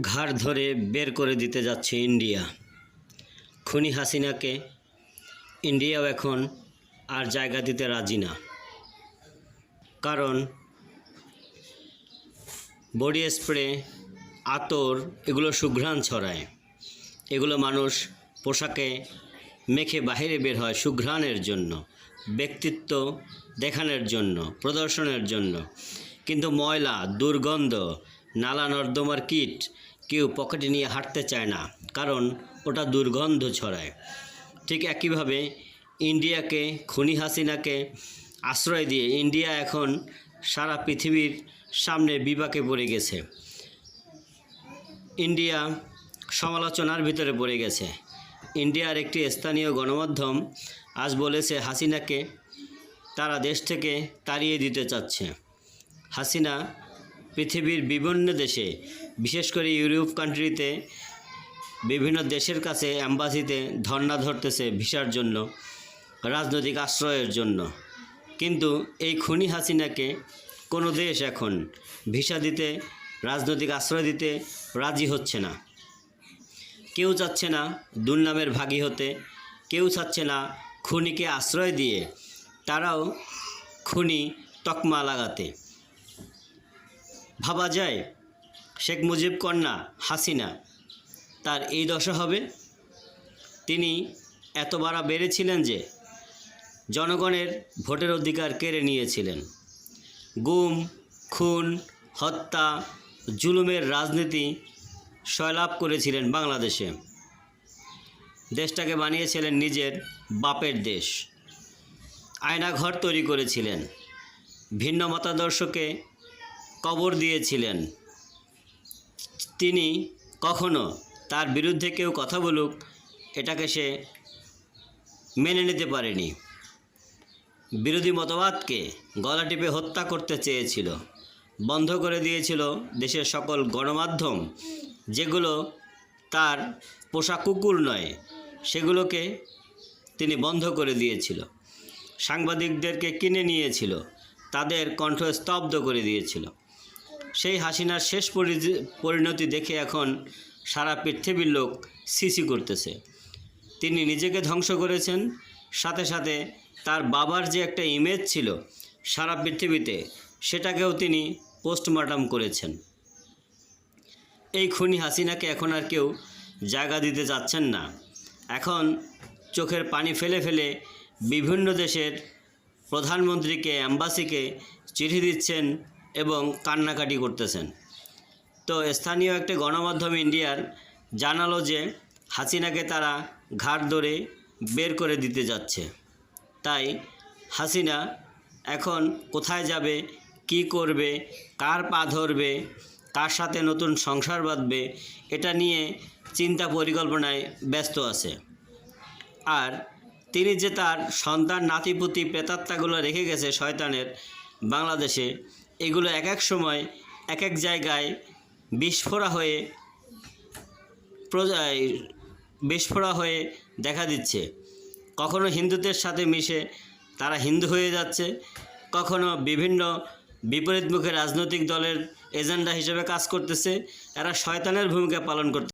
ঘাড় ধরে বের করে দিতে যাচ্ছে ইন্ডিয়া। খুনি হাসিনাকে ইন্ডিয়াও এখন আর জায়গা দিতে রাজি না। কারণ বডি স্প্রে, আতর এগুলো সুঘ্রাণ ছড়ায়। এগুলো মানুষ পোশাকে মেখে বাহিরে বের হয় সুঘ্রাণের জন্য, ব্যক্তিত্ব দেখানোর জন্য, প্রদর্শনের জন্য। কিন্তু ময়লা, দুর্গন্ধ নালা নর্দমার কিট কেউ পকেটে নিয়ে হাঁটতে চায় না, কারণ ওটা দুর্গন্ধ ছড়ায়। ঠিক একইভাবে ইন্ডিয়াকে, খুনি হাসিনাকে আশ্রয় দিয়ে ইন্ডিয়া এখন সারা পৃথিবীর সামনে বিপাকে পড়ে গেছে। ইন্ডিয়া সমালোচনার ভিতরে পড়ে গেছে। ইন্ডিয়ার একটি স্থানীয় গণমাধ্যম আজ বলেছে, হাসিনাকে তারা দেশ থেকে তাড়িয়ে দিতে চাচ্ছে। হাসিনা পৃথিবীর বিভিন্ন দেশে, বিশেষ করে ইউরোপ কান্ট্রিতে, বিভিন্ন দেশের কাছে অ্যাম্বাসিতে ধর্ণা ধরতেছে ভিসার জন্য, রাজনৈতিক আশ্রয়ের জন্য। কিন্তু এই খুনি হাসিনাকে কোনো দেশ এখন ভিসা দিতে, রাজনৈতিক আশ্রয় দিতে রাজি হচ্ছে না। কেউ চাচ্ছে না দুর্নামের ভাগী হতে, কেউ চাচ্ছে না খুনিকে আশ্রয় দিয়ে, তারাও খুনি তকমা লাগাতে। ভাবা যায়। শেখ মুজিব কন্যা হাসিনা। তার এই দশা হবে, তিনি এত বাড়া বেড়েছিলেন যে জনগণের ভোটের অধিকার কেড়ে নিয়েছিলেন। গুম, খুন, হত্যা, জুলুমের রাজনীতি সয়লাভ করেছিলেন বাংলাদেশে। দেশটাকে বানিয়েছিলেন নিজের বাপের দেশ। আয়নাঘর তৈরি করেছিলেন। ভিন্ন মতাদর্শকে কবর দিয়েছিলেন। তিনি কখনো তার বিরুদ্ধে কেউ কথা বলুক, এটাকে সে মেনে নিতে পারেনি। বিরোধী মতবাদকে গলা টিপে হত্যা করতে চেয়েছিল, বন্ধ করে দিয়েছিল দেশের সকল গণমাধ্যম, যেগুলো তার পোষা কুকুর নয়, সেগুলোকে তিনি বন্ধ করে দিয়েছিল। সাংবাদিকদেরকে কিনে নিয়েছিল, তাদের কণ্ঠ স্তব্ধ করে দিয়েছিল। সেই হাসিনার শেষ পরি- পরিণতি দেখে এখন সারা পৃথিবীর লোক সিসি করতেছে। তিনি নিজেকে ধ্বংস করেছেন, সাথে সাথে তার বাবার যে একটা ইমেজ ছিল সারা পৃথিবীতে, সেটাকেও তিনি পোস্টমর্টম করেছেন। এই খুনি হাসিনাকে এখন আর কেউ জায়গা দিতে চাচ্ছেন না। এখন চোখের পানি ফেলে ফেলে বিভিন্ন দেশের প্রধানমন্ত্রীকে অ্যাম্বাসিকে চিঠি দিচ্ছেন এবং কান্নাকাটি করতেছেন। তো স্থানীয় একটি গণমাধ্যম ইন্ডিয়ার জানালো যে, হাসিনাকে তারা ঘাট ধরে বের করে দিতে যাচ্ছে। তাই হাসিনা এখন কোথায় যাবে, কি করবে, কার পা ধরবে, কার সাথে নতুন সংসার বাঁধবে, এটা নিয়ে চিন্তা পরিকল্পনায় ব্যস্ত আছে। আর তিনি যে তার সন্তান, নাতিপুতি, প্রেতাত্মাগুলো রেখে গেছে শয়তানের বাংলাদেশে এগুলো এক এক সময় এক এক জায়গায় বিস্ফোরা হয়ে বিস্ফোরা হয়ে দেখা দিচ্ছে। কখনো হিন্দুদের সাথে মিশে তারা হিন্দু হয়ে যাচ্ছে, কখনো বিভিন্ন বিপরীতমুখী রাজনৈতিক দলের এজেন্ডা হিসেবে কাজ করতেছে এরা শয়তানের ভূমিকা পালন করতে